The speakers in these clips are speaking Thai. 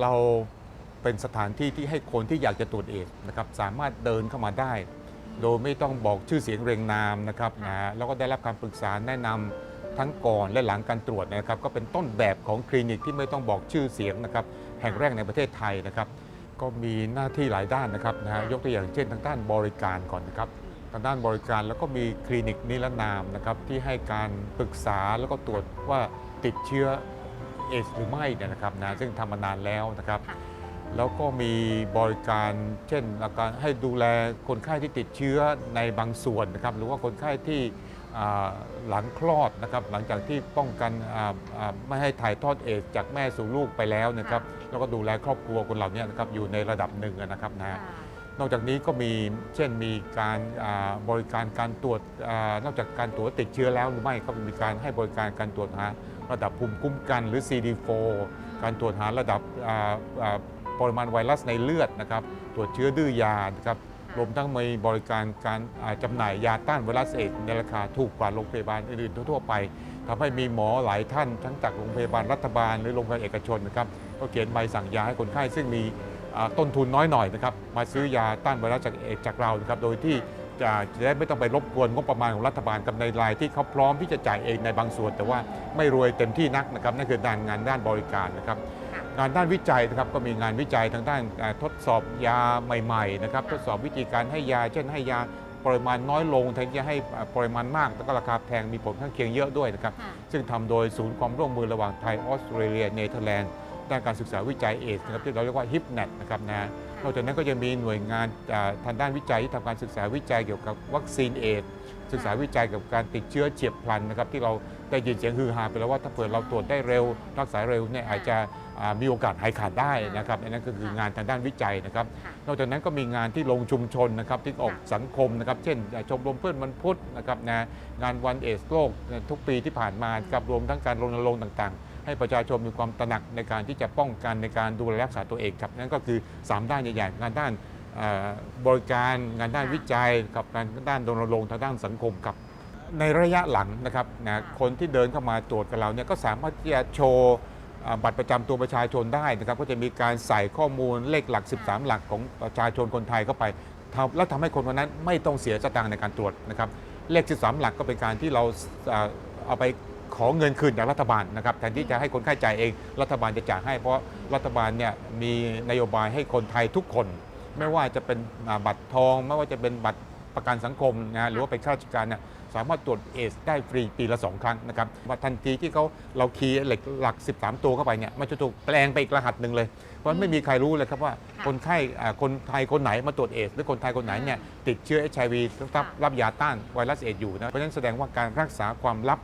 เราเป็นสถานที่ที่ให้คนที่อยากจะตรวจเอดนะครับสามารถเดินเข้ามาได้ โดยไม่ต้องบอกชื่อเสียงเรียงนามนะครับนะแล้วก็ได้รับการปรึกษาแนะนำทั้งก่อนและหลังการตรวจนะครับ ก็เป็นต้นแบบของคลินิกที่ไม่ต้องบอกชื่อเสียงนะครับแห่งแรกในประเทศไทยนะครับ ก็มีหน้าที่หลายด้านนะครับนะฮะยกตัวอย่างเช่นทางด้านบริการก่อนนะครับทางด้านบริการแล้วก็มีคลินิกนิรนามนะครับที่ให้การปรึกษาแล้วก็ตรวจว่าติดเชื้อ เอสหรือไม่เนี่ยนะครับนะซึ่งทำมานานแล้วนะครับค่ะแล้วก็มีบริการเช่นอาการให้ดูแลคนไข้ที่ติดเชื้อในบางส่วนนะครับ หรือว่าคนไข้ที่อ่าหลังคลอดนะครับ หลังจากที่ป้องกันอ่าอ่าไม่ให้ถ่ายทอดเอดส์จากแม่สู่ลูกไปแล้วนะครับ แล้วก็ดูแลครอบครัวคนเหล่านี้นะครับอยู่ในระดับหนึ่งนะครับนะค่ะนอกจากนี้ก็มีเช่นมีการอ่าบริการการตรวจอานอกจากการตรวจว่าติดเชื้อแล้วหรือไม่ก็มีการให้บริการการตรวจหา ระดับภูมิคุ้มกันหรือ CD4 การตรวจหาระดับอ่าอ่าปริมาณไวรัสในเลือดนะครับตรวจเชื้อดื้อยานะครับรวมทั้งมีบริการการอ่าจำหน่ายยาต้านไวรัสเอดส์ในราคาถูกกว่าโรงพยาบาลอื่นๆทั่วๆไปทำให้มีหมอหลายท่านทั้งจากโรงพยาบาลรัฐบาลหรือโรงพยาบาลเอกชนนะครับก็เขียนใบสั่งยาให้คนไข้ซึ่งมีอ่าต้นทุนน้อยหน่อยนะครับมาซื้อยาต้านไวรัสจากเอดส์จากเรานะครับโดยที่ จะจะได้ไม่ต้องไปรบกวนงบประมาณของรัฐบาลกับในรายที่เขาพร้อมที่จะจ่ายเองในบางส่วน แต่ว่าไม่รวยเต็มที่นักนะครับนั่นคือด้านงานด้านบริการนะครับค่ะงานด้านวิจัยนะครับก็มีงานวิจัยทางด้านอ่าทดสอบยาใหม่ๆนะครับทดสอบวิธีการให้ยา เช่นให้ยาปริมาณน้อยลงแทนที่จะให้อ่าปริมาณมากแล้วก็ราคาแพงมีผลข้างเคียงเยอะด้วยนะครับค่ะซึ่งทำโดยศูนย์ความร่วมมือระหว่างไทยออสเตรเลียเนเธอร์แลนด์ด้านการศึกษาวิจัยเอสนะครับที่เราเรียกว่า HIPNET นะครับนะ นอกจากนั้นก็จะมีหน่วยงานอ่าทางด้านวิจัยที่ทำการศึกษาวิจัยเกี่ยวกับวัคซีนเอดส์ศึกษาวิจัยเกี่ยวกับการติดเชื้อเฉียบพลันนะครับที่เราได้ยินเสียงฮือฮาไปแล้วว่าถ้าเผื่อเราตรวจได้เร็ว รักษาเร็วเนี่ยอาจจะอ่ามีโอกาสหายขาดได้นะครับอันนั้นก็คืองานทางด้านวิจัยนะครับค่ะนอกจากนั้นก็มีงานที่ลงชุมชนนะครับที่ออกค่ะสังคมนะครับเช่นชมรมเพื่อนมันพุธนะครับนะงานวันเอสโลกทุกปีที่ผ่านมากับรวมทั้งการรณรงค์ต่างๆ ให้ประชาชนมีความตระหนักในการที่จะป้องกันในการดูแลรักษาตัวเองครับ นั่นก็คือ 3 ด้านใหญ่ๆงานด้านเอ่อบริการงานด้านค่ะวิจัยกับงานด้านรณรงค์ทางด้านสังคมครับในระยะหลังนะครับนะคนที่เดินเข้ามาตรวจกับเราเนี่ยก็สามารถที่จะโชว์อ่าบัตรประจำตัวประชาชนได้นะครับ ก็จะมีการใส่ข้อมูลเลขหลัก 13 หลักของประชาชนคนไทยเข้าไปทำแล้วทำให้คนคนนั้นไม่ต้องเสียสตางค์ในการตรวจนะครับ เลข 13 หลักก็เป็นการที่เราอ่าเอาไป ขอเงินคืนจากรัฐบาลนะครับแทนที่จะให้คนไข้จ่ายเอง รัฐบาลจะจ่ายให้เพราะรัฐบาลเนี่ยมีนโยบายให้คนไทยทุกคน ไม่ว่าจะเป็นบัตรทอง ไม่ว่าจะเป็นบัตรประกันสังคมนะหรือว่าเป็นข้าราชการเนี่ยสามารถตรวจเอสได้ฟรีปีละ 2 ครั้งนะครับว่าทันทีที่เขาเราคีย์เหล็กหลัก 13 ตัวเข้าไปเนี่ยมันจะถูกแปลงไปอีกรหัสหนึ่งเลย เพราะไม่มีใครรู้เลยครับว่าคนไข้คนไทยคนไหนมาตรวจเอสหรือคนไทยคนไหนเนี่ยติดเชื้อ HIV รับรับยาต้านไวรัสเอดส์อยู่นะเพราะฉะนั้นแสดงว่าการรักษาความลับ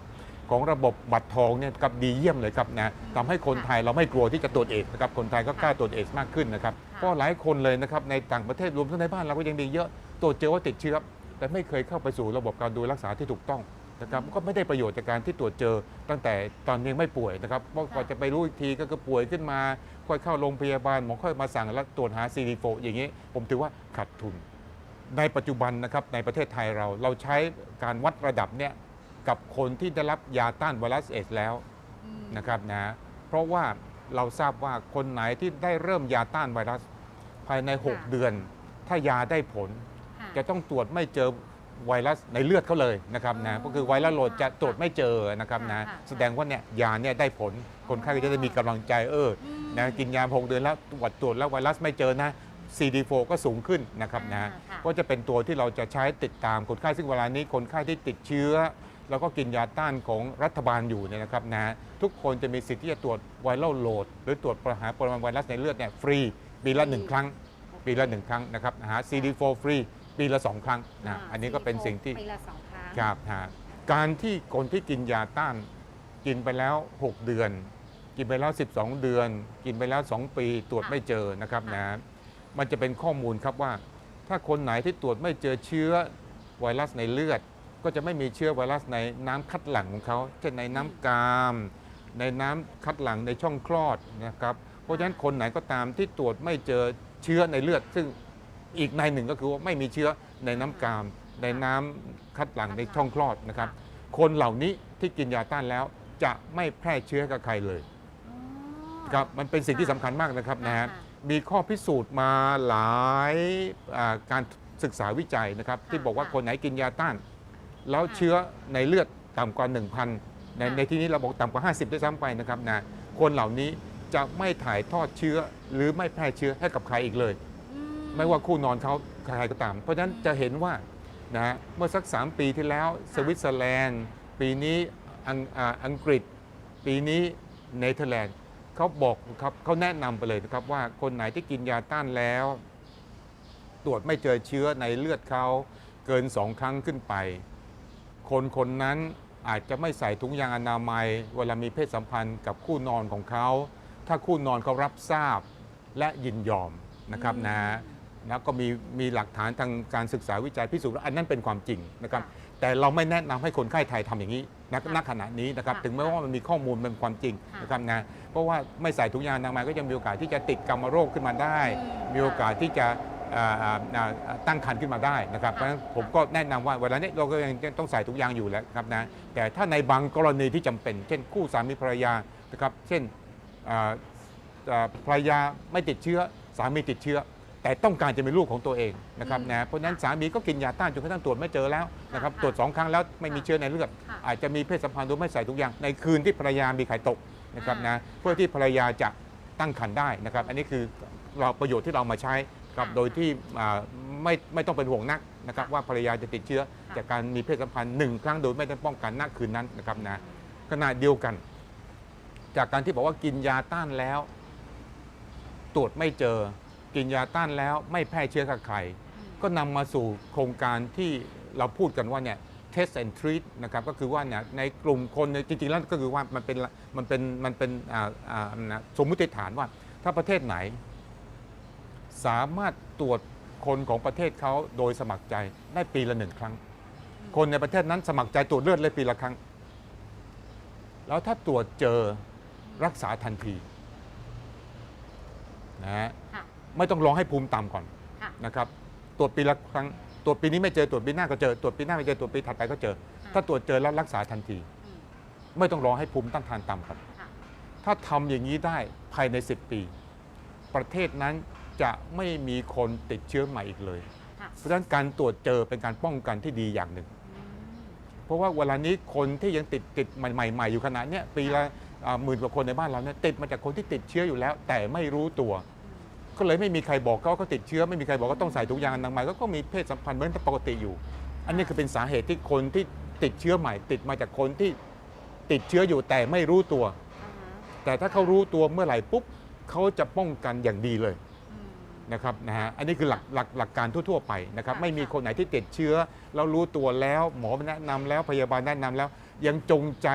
ของระบบบัตรทองเนี่ยกับดีเยี่ยมเลยครับนะทำให้คนไทยเราไม่กลัวที่จะตรวจเอสนะครับคนไทยก็กล้าตรวจเอสมากขึ้นนะครับค่ะเพราะหลายคนเลยนะครับในต่างประเทศรวมทั้งในบ้านเราก็ยังมีเยอะตรวจเจอว่าติดเชื้อแต่ไม่เคยเข้าไปสู่ระบบการดูแลรักษาที่ถูกต้องนะครับก็ไม่ได้ประโยชน์จากการที่ตรวจเจอตั้งแต่ตอนยังไม่ป่วยนะครับเพราะกว่าจะไปรู้อีกทีก็คือป่วยขึ้นมา ค่อยเข้าโรงพยาบาลหมอค่อยมาสั่งแล้วตรวจหา CD4 อย่างนี้ผมถือว่าขาดทุน ในปัจจุบันนะครับในประเทศไทยเราเราใช้การวัดระดับเนี่ย กับคนที่ได้รับยาต้านไวรัสเอดส์แล้วอืมนะครับนะเพราะว่าเราทราบว่าคนไหนที่ได้เริ่มยาต้านไวรัสภายในค่ะ6เดือน ถ้ายาได้ผลค่ะจะต้องตรวจไม่เจอไวรัสในเลือดเขาเลยนะครับอ๋นะอก็คือไวรัสโหลดจะตรวจไม่เจอนะครับค่ะนะค่ะแสดงว่าเนี่ยยาเนี่ยได้ผล คนไข้ก็จะได้มีกำลังใจเอออืมนะกินยาหกเดือนแล้วตรวจตรวจแล้วไวรัสไม่เจอนะ CD4 ก็สูงขึ้นนะครับนะอ่าค่ะก็จะเป็นตัวที่เราจะใช้ติดตามคนไข้ซึ่งเวลานี้คนไข้ที่ติดเชื้อ แล้วก็กินยาต้านของรัฐบาลอยู่เนี่ยนะครับนะทุกคนจะมีสิทธิ์ที่จะตรวจไวรัลโหลด หรือตรวจหาปริมาณไวรัสในเลือดเนี่ยฟรีปีละหนึ่งครั้ง ปีละหนึ่งครั้งนะครับหา CD4 ฟรีปีละสองครั้งนะอันนี้ก็เป็นสิ่งที่ปีละสองครั้งครับฮะการที่คนที่กินยาต้าน กินไปแล้ว 6 เดือน กินไปแล้ว 12 เดือน กินไปแล้ว 2 ปีตรวจค่ะไม่เจอนะครับค่ะนะมันจะเป็นข้อมูลครับว่า ถ้าคนไหนที่ตรวจไม่เจอเชื้อไวรัสในเลือด ก็จะไม่มีเชื้อไวรัสในน้ำคัดหลั่งของเขาเช่นในน้ำกาม ในน้ำคัดหลั่งในช่องคลอดนะครับ เพราะฉะนั้นคนไหนก็ตามที่ตรวจไม่เจอเชื้อในเลือด ซึ่งอีกในหนึ่งก็คือว่าไม่มีเชื้อในน้ำกาม ในน้ำคัดหลั่งในช่องคลอดนะครับ คนเหล่านี้ที่กินยาต้านแล้วจะไม่แพร่เชื้อกับใครเลยอ๋อครับมันเป็นสิ่งที่สำคัญมากนะครับนะฮะค่ะมีข้อพิสูจน์มาหลายอ่าการศึกษาวิจัยนะครับ ที่บอกว่าค่ะคนไหนกินยาต้าน แล้วค่ะเชื้อในเลือดต่ำกว่า 1,000 ในค่ะในที่นี้เราบอกต่ำกว่า 50 ด้วยซ้ำไปนะครับนะคนเหล่านี้จะไม่ถ่ายทอดเชื้อหรือไม่แพร่เชื้อให้กับใครอีกเลยอืไม่ว่าคู่นอนเขาใครก็ตาม เพราะฉะนั้นจะเห็นว่านะฮะเมื่อสัก 3 ปีที่แล้วสวิตเซอร์แลนด์ ปีนี้อังอ่าอังกฤษ ปีนี้เนเธอร์แลนด์เขาบอกครับเขาแนะนำไปเลยนะครับว่าคนไหนที่กินยาต้านแล้ว ตรวจไม่เจอเชื้อในเลือดเขาเกินสองครั้งขึ้นไป คนคนนั้นอาจจะไม่ใส่ถุงยางอนามัย เวลามีเพศสัมพันธ์กับคู่นอนของเขา ถ้าคู่นอนเขารับทราบและยินยอมนะครับนะแล้วก็มีมีหลักฐานทางการศึกษาวิจัยพิสูจน์ว่าอันนั้นเป็นความจริงนะครับค่ะแต่เราไม่แนะนำให้คนไข้ไทยทำอย่างนี้ณค่ะณขณะนี้นะครับค่ะถึงแม้ว่ามันมีข้อมูลเป็นความจริงค่ะนะครับนะเพราะว่าไม่ใส่ถุงยางอนามัยก็จะมีโอกาสที่จะติดกรรมโรคขึ้นมาได้อืมมีโอกาสที่จะอ่าอ่าอ่า ตั้งครรภ์ขึ้นมาได้นะครับค่ะเพราะฉะนั้นผมก็แนะนำว่าเวลานี้เราก็ยังต้องใส่ถุงยางอยู่แล้วครับนะแต่ถ้าในบางกรณีที่จำเป็น เช่นคู่สามีภรรยานะครับเช่นอ่าอ่าภรรยาไม่ติดเชื้อสามีติดเชื้อ แต่ต้องการจะมีลูกของตัวเองนะครับอืมนะเพราะฉะนั้นสามีก็กินยาต้านจนกระทั่งตรวจไม่เจอแล้วนะครับค่ะตรวจสองครั้งแล้วไม่มีค่ะเชื้อในเลือดค่ะอาจจะมีเพศสัมพันธ์โดยไม่ใส่ทุกอย่าง ในคืนที่ภรรยามีไข่ตกนะครับอ่านะเพื่อที่ภรรยาจะตั้งครรภ์ได้นะครับ อันนี้คือเราประโยชน์ที่เรามาใช้ ครับค่ะโดยที่อ่าไม่ไม่ต้องเป็นห่วงนักนะครับค่ะว่าภรรยาจะติดเชื้อค่ะจากการมีเพศสัมพันธ์หนึ่งครั้งโดยไม่ได้ป้องกันณคืนนั้นนะครับนะขณะเดียวกัน จากการที่บอกว่ากินยาต้านแล้ว ตรวจไม่เจอ กินยาต้านแล้วไม่แพร่เชื้อกับใครอืมก็นำมาสู่โครงการที่เราพูดกันว่าเนี่ย test and treat นะครับก็คือว่าเนี่ยในกลุ่มคนเนี่ยจริงๆแล้วก็คือว่ามันเป็นมันเป็นมันเป็นอ่าอ่านะสมมุติฐานว่าถ้าประเทศไหน สามารถตรวจคนของประเทศเขาโดยสมัครใจได้ปีละหนึ่งครั้ง คนในประเทศนั้นสมัครใจตรวจเลือดเลยปีละครั้ง แล้วถ้าตรวจเจอรักษาทันทีนะฮะค่ะไม่ต้องรอให้ภูมิต่ำก่อนค่ะนะครับตรวจปีละครั้งตรวจปีนี้ไม่เจอตรวจปีหน้าก็เจอตรวจปีหน้าไม่เจอตรวจปีถัดไปก็เจอ ถ้าตรวจเจอแล้วรักษาทันทีอืมไม่ต้องรอให้ภูมิต้านทานต่ำก่อนค่ะถ้าทำอย่างนี้ได้ภายใน 10 ปี ประเทศนั้น จะไม่มีคนติดเชื้อใหม่อีกเลย ค่ะเพราะฉะนั้นการตรวจเจอเป็นการป้องกันที่ดีอย่างหนึ่งอืมเพราะว่าเวลานี้คนที่ยังติดติดใหม่ๆอยู่ขนาดเนี้ยปีละอ่าหมื่นกว่าคนในบ้านเราเนี่ยติดมาจากคนที่ติดเชื้ออยู่แล้ว แต่ไม่รู้ตัว ก็เลยไม่มีใครบอกเขาก็ติดเชื้อไม่มีใครบอกก็ต้องใส่ถุงยางอนามัยก็ก็มีเพศสัมพันธ์เหมือนปกติอยู่ อันนี้คือเป็นสาเหตุที่คนที่ติดเชื้อใหม่ ติดมาจากคนที่ติดเชื้ออยู่แต่ไม่รู้ตัว อ่าฮะแต่ถ้าเขารู้ตัวเมื่อไหร่ปุ๊บเขาจะป้องกันอย่างดีเลยอืม นะครับนะฮะอันนี้คือหลักหลักหลักการทั่วๆไปนะครับค่ะไม่มีค่ะคนไหนที่ติดเชื้อแล้วรู้ตัวแล้ว หมอแนะนำแล้วพยาบาลแนะนำแล้ว ยังจงใจ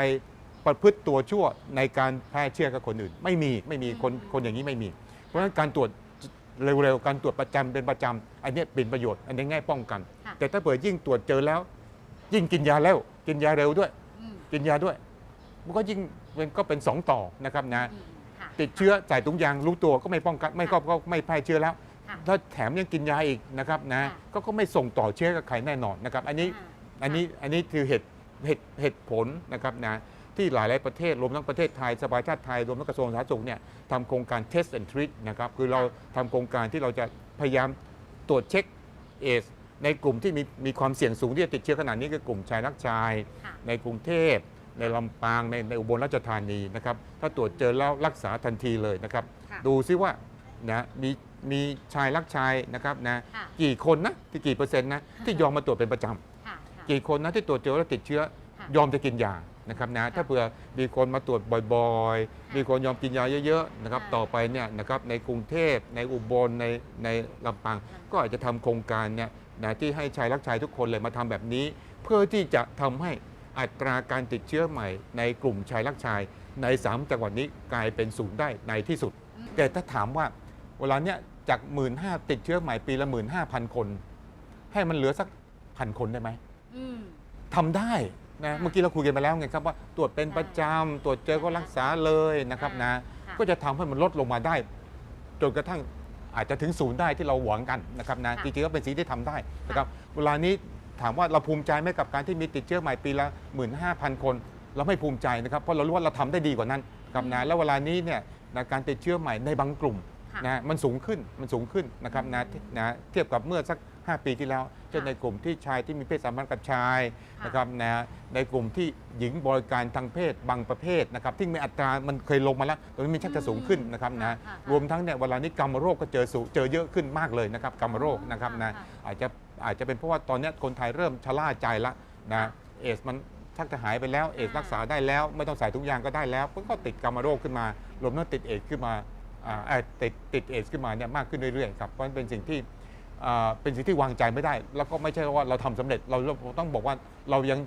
ประพฤติตัวชั่วในการแพร่เชื้อกับคนอื่น ไม่มีไม่มีคนคนอย่างนี้ไม่มี เพราะฉะนั้นการตรวจเร็วๆการตรวจประจำเป็นประจำอันนี้เป็นประโยชน์อันนี้ง่ายป้องกันค่ะแต่ถ้าเปิดยิ่งตรวจเจอแล้ว ยิ่งกินยาแล้ว กินยาเร็วด้วยอืมกินยาด้วย มันก็ยิ่งมันก็เป็นสองต่อนะครับนะอืมค่ะติดเชื้อใส่ถุงยางรู้ตัวก็ไม่ป้องกันไม่ก็ก็ไม่แพร่เชื้อแล้ว ค่ะถ้าแถมยังกินยาอีกนะครับนะค่ะก็ก็ไม่ส่งต่อเชื้อกับใครแน่นอนนะครับ อันนี้อ่าอันนี้อันนี้คือเหตุเหตุเหตุผลนะครับนะที่หลาย ๆ ประเทศรวมทั้งประเทศไทยสภาชาติไทยรวมทั้งกระทรวงสาธารณสุขเนี่ยทำโครงการ test and treat นะครับคือเราทำโครงการที่เราจะพยายามตรวจเช็คเอสในกลุ่มที่มีมีความเสี่ยงสูงที่จะติดเชื้อขนาดนี้คือกลุ่มชายรักชายค่ะในกรุงเทพในลำปางในในอุบลราชธานีนะครับถ้าตรวจเจอแล้วรักษาทันทีเลยนะครับค่ะดูซิว่านะมี มีชายรักชายนะครับนะค่ะกี่คนนะที่กี่เปอร์เซ็นต์นะที่ยอมมาตรวจเป็นประจำค่ะค่ะ กี่คนนะที่ตรวจเจอแล้วติดเชื้อ ค่ะยอมจะกินยานะครับนะถ้าเผื่อมีคนมาตรวจบ่อยๆ มีคนยอมกินยาเยอะๆนะครับค่ะต่อไปเนี่ยนะครับในกรุงเทพในอุบลในในลำปางก็อาจจะทำโครงการเนี่ยนะที่ให้ชายรักชายทุกคนเลยมาทำแบบนี้ เพื่อที่จะทำให้อัตราการติดเชื้อใหม่ ในกลุ่มชายรักชายใน 3 จังหวัดนี้กลายเป็นศูนย์ได้ในที่สุด อืม แต่ถ้าถามว่า เวลาเนี้ยจาก1 5ื่นติดเชื้อใหม่ปีละ1 5 0 0 0คน ให้มันเหลือสักพันคนได้ไหมอืม ทำได้นะค่ะเมื่อกี้เราคุยกันไปแล้วไงครับว่าตรวจเป็นประจำตรวจเจอก็รักษาเลยนะครับนะ ค่ะ ก็จะทำให้มันลดลงมาได้ จนกระทั่งอาจจะถึงศูนย์ได้ที่เราหวังกันนะครับนะค่ะจริงๆก็เป็นสิ่งที่ทำได้นะครับเวลานี้ถามว่าเราภูมิใจไหมกับการที่มีติดเชื้อใหม่ปีละ 15,000 คน เราไม่ภูมิใจนะครับเพราะเรารู้ว่าเราทำได้ดีกว่านั้นครับนะแล้วเวลานี้เนี่ยนะการติดเชื้อใหม่ในบางกลุ่มค่ะ นะมันสูงขึ้นมันสูงขึ้นนะครับนะนะเทียบกับเมื่อสัก 5 ปีที่แล้วเช่นในกลุ่มที่ชายที่มีเพศสัมพันธ์กับชายค่ะนะครับนะในกลุ่มที่หญิงบริการทางเพศบางประเภทนะครับที่มีอัตรามันเคยลงมาแล้วตอนนี้มันชักจะสูงขึ้นนะครับนะค่ะค่ะรวมทั้งเนี่ยเวลานี้กรรมโรคก็เจอสูงเจอเยอะขึ้นมากเลยนะครับกรรมโรคนะครับนะค่ะอาจจะอาจจะเป็นเพราะว่าตอนเนี้ยคนไทยเริ่มชะล่าใจละนะเอสมันชักจะหายไปแล้วเอสค่ะรักษาได้แล้ว ไม่ต้องใส่ทุกอย่างก็ได้แล้วก็ติดกรรมโรคขึ้นมา รวมทั้งติดเอสขึ้นมาอ่าเอ่อ ติดติดเอสขึ้นมาเนี่ยมากขึ้นเรื่อยๆครับเพราะมันเป็นสิ่งที่อ่าเป็นสิ่งที่วางใจไม่ได้ แล้วก็ไม่ใช่ว่าเราทำสำเร็จเราเราต้องบอกว่าเรายัง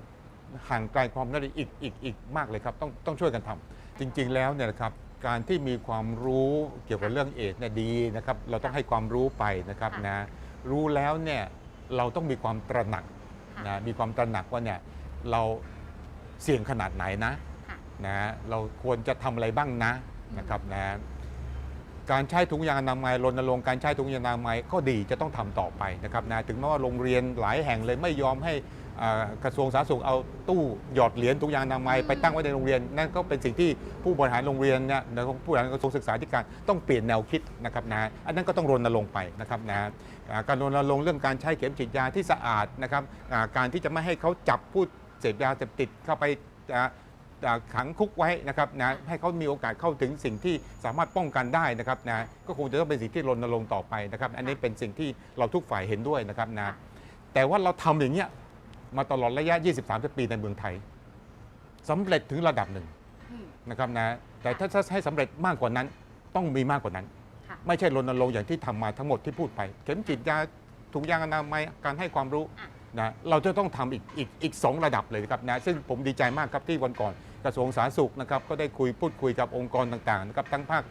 ห่างไกลความได้อีกอีกอีกมากเลยครับต้องต้องช่วยกันทำจริงๆแล้วเนี่ยนะครับการที่มีความรู้เกี่ยวกับเรื่องเอดส์เนี่ยดีนะครับเราต้องให้ความรู้ไปนะครับค่ะนะรู้แล้วเนี่ยเราต้องมีความตระหนักค่ะนะมีความตระหนักว่าเนี่ยเราเสี่ยงขนาดไหนนะค่ะนะเราควรจะทำอะไรบ้างนะอืมนะครับนะ การใช้ถุงยางอนามัยรณรงค์การใช้ถุงยางอนามัยก็ดีจะต้องทำต่อไปนะครับนะถึงแม้ว่าโรงเรียนหลายแห่งเลยไม่ยอมให้กระทรวงสาธารณสุขเอาตู้หยอดเหรียญถุงยางอนามัยไปตั้งไว้ในโรงเรียน นั่นก็เป็นสิ่งที่ผู้บริหารโรงเรียนเนี่ยนะผู้บริหารกระทรวงศึกษาธิการต้องเปลี่ยนแนวคิดนะครับนะอันนั้นก็ต้องรณรงค์ไปนะครับนะการรณรงค์เรื่องการใช้เข็มฉีดยาที่สะอาดนะครับการที่จะไม่ให้เขาจับผู้เสพยาเสพติดเข้าไป ขังคุกไว้นะครับนะให้เขามีโอกาสเข้าถึงสิ่งที่สามารถป้องกันได้นะครับนะก็คงจะต้องเป็นสิ่งที่รณรงค์ต่อไปนะครับ อันนี้เป็นสิ่งที่เราทุกฝ่ายเห็นด้วยนะครับนะแต่ว่าเราทำอย่างเงี้ยมาตลอดระยะ23ปีในเมืองไทยสำเร็จถึงระดับหนึ่งอืมนะครับนะแต่ถ้าจะให้สำเร็จมากกว่านั้นต้องมีมากกว่านั้นค่ะไม่ใช่รณรงค์อย่างที่ทำมาทั้งหมดที่พูดไป เข็มฉีดยาถุงยางอนามัยการให้ความรู้อะนะเราจะต้องทำอีกอีกอีกสองระดับเลยนะครับนะซึ่งผมดีใจมากครับที่วันก่อน กระทรวงสาธารณสุขนะครับก็ได้คุยพูดคุยกับองค์กรต่างๆนะครับทั้งภาค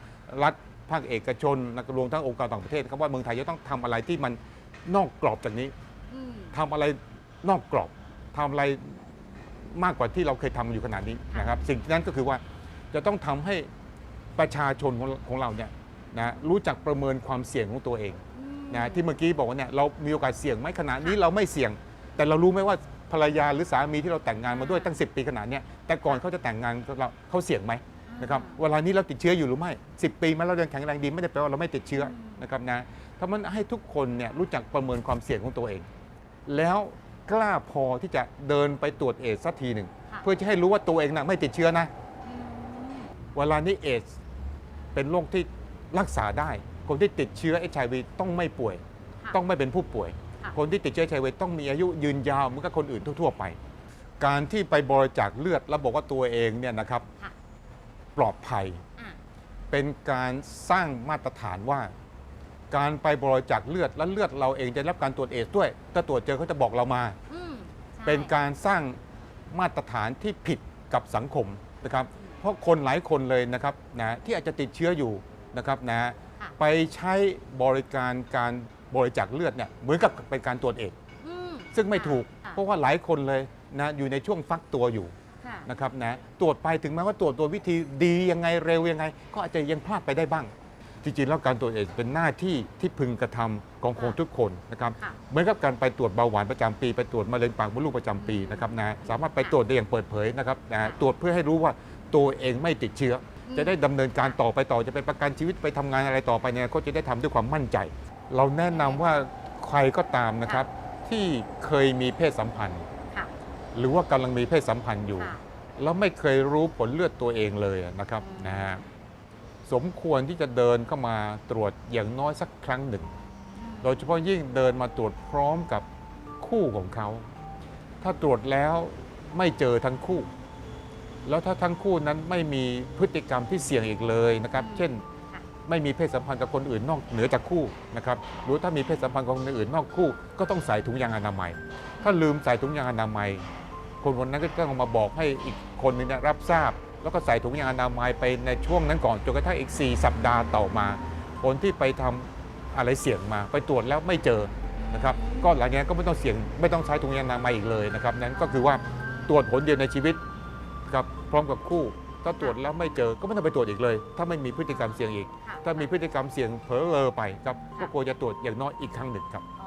รัฐภาคเอกชนและรวมทั้งองค์กรต่างประเทศครับว่าเมืองไทยจะต้องทำอะไรที่มันนอกกรอบจากนี้อืมทำอะไรนอกกรอบทำอะไรมากกว่าที่เราเคยทำอยู่ขนาดนี้นะครับ สิ่งนั้นก็คือว่าจะต้องทำให้ประชาชนของของเราเนี่ยนะรู้จักประเมินความเสี่ยงของตัวเองอืมนะที่เมื่อกี้บอกว่าเนี่ยเรามีโอกาสเสี่ยงไหมขนาดนี้เราไม่เสี่ยง แต่เรารู้ไหมว่า ภรรยาหรือสามีที่เราแต่งงานมาด้วยตั้ง 10 ปีขนาดเนี้ยแต่ก่อนเขาจะแต่งงานกับเราเขาเสี่ยงไหมนะครับเวลานี้เราติดเชื้ออยู่หรือไม่ 10 ปีมาเรายังแข็งแรงดีไม่ได้แปลว่าเราไม่ติดเชื้อนะครับนะถ้ามันให้ทุกคนเนี่ยรู้จักประเมินความเสี่ยงของตัวเอง แล้วกล้าพอที่จะเดินไปตรวจเอดส์สักทีหนึ่งค่ะเพื่อจะให้รู้ว่าตัวเองนะไม่ติดเชื้อนะอืมเวลานี้เอดส์เป็นโรคที่รักษาได้ คนที่ติดเชื้อเอชไอวีต้องไม่ป่วยค่ะต้องไม่เป็นผู้ป่วย ค่ะคนที่ติดเชื้อเอชไอวีต้องมีอายุยืนยาวเหมือนกับคนอื่นทั่วๆไป การที่ไปบริจาคเลือดแล้วบอกว่าตัวเองเนี่ยนะครับค่ะปลอดภัยอะเป็นการสร้างมาตรฐานว่า การไปบริจาคเลือดและเลือดเราเองจะได้รับการตรวจเอดส์ด้วย ถ้าตรวจเจอเขาจะบอกเรามาอืมใช่เป็นการสร้างมาตรฐานที่ผิดกับสังคมนะครับ เพราะคนหลายคนเลยนะครับนะที่อาจจะติดเชื้ออยู่นะครับนะค่ะไปใช้บริการการ บริจาคเลือดเนี่ยเหมือนกับเป็นการตรวจเอดส์อืมซึ่งไม่ถูก ค่ะเพราะว่าหลายคนเลยนะอยู่ในช่วงฟักตัวอยู่ค่ะนะครับนะตรวจไปถึงแม้ว่าตรวจตัววิธีดียังไงเร็วยังไง ก็อาจจะยังพลาดไปได้บ้าง จริงๆแล้วการตรวจเอดส์เป็นหน้าที่ที่พึงกระทำของคนทุกคนนะครับค่ะ เหมือนกับการไปตรวจเบาหวานประจำปี ไปตรวจมะเร็งปากมดลูกประจำปีนะครับนะสามารถไปตรวจได้อย่างเปิดเผยนะครับนะตรวจเพื่อให้รู้ว่าตัวเองไม่ติดเชื้ออมจะได้ดำเนินการต่อไปต่อจะไปประกันชีวิตไปทำงานอะไรต่อไปเนี่ยก็จะได้ทำด้วยความมั่นใจ เราแนะนำว่าใครก็ตามนะครับ ที่เคยมีเพศสัมพันธ์ ค่ะ หรือว่ากำลังมีเพศสัมพันธ์อยู่ ค่ะ แล้วไม่เคยรู้ผลเลือดตัวเองเลยนะครับอืม นะฮะสมควรที่จะเดินเข้ามาตรวจอย่างน้อยสักครั้งหนึ่ง โดยเฉพาะยิ่งเดินมาตรวจพร้อมกับคู่ของเขา ถ้าตรวจแล้วไม่เจอทั้งคู่ แล้วถ้าทั้งคู่นั้นไม่มีพฤติกรรมที่เสี่ยงอีกเลยนะครับอืมเช่นค่ะ ไม่มีเพศสัมพันธ์กับคนอื่นนอกเหนือจากคู่นะครับหรือถ้ามีเพศสัมพันธ์กับคนอื่นนอกคู่ ก็ต้องใส่ถุงยางอนามัย ถ้าลืมใส่ถุงยางอนามัย คนคนนั้นก็ต้องมาบอกให้อีกคนนึงรับทราบ แล้วก็ใส่ถุงยางอนามัยไปในช่วงนั้นก่อนจนกระทั่งอีก 4 สัปดาห์ต่อมา คนที่ไปทำอะไรเสี่ยงมา ไปตรวจแล้วไม่เจอนะครับก็หลังจากนั้นก็ไม่ต้องเสี่ยงไม่ต้องใช้ถุงยางอนามัยอีกเลยนะครับนั้นก็คือว่าตรวจผลเดียวในชีวิตครับพร้อมกับคู่ ถ้าตรวจแล้วไม่เจอก็ไม่ต้องไปตรวจอีกเลย ถ้าไม่มีพฤติกรรมเสี่ยงอีกค่ะถ้ามีพฤติกรรมเสี่ยงเผลอเลอไปครับก็ควรจะตรวจอย่างน้อยอีกครั้งหนึ่งครับโ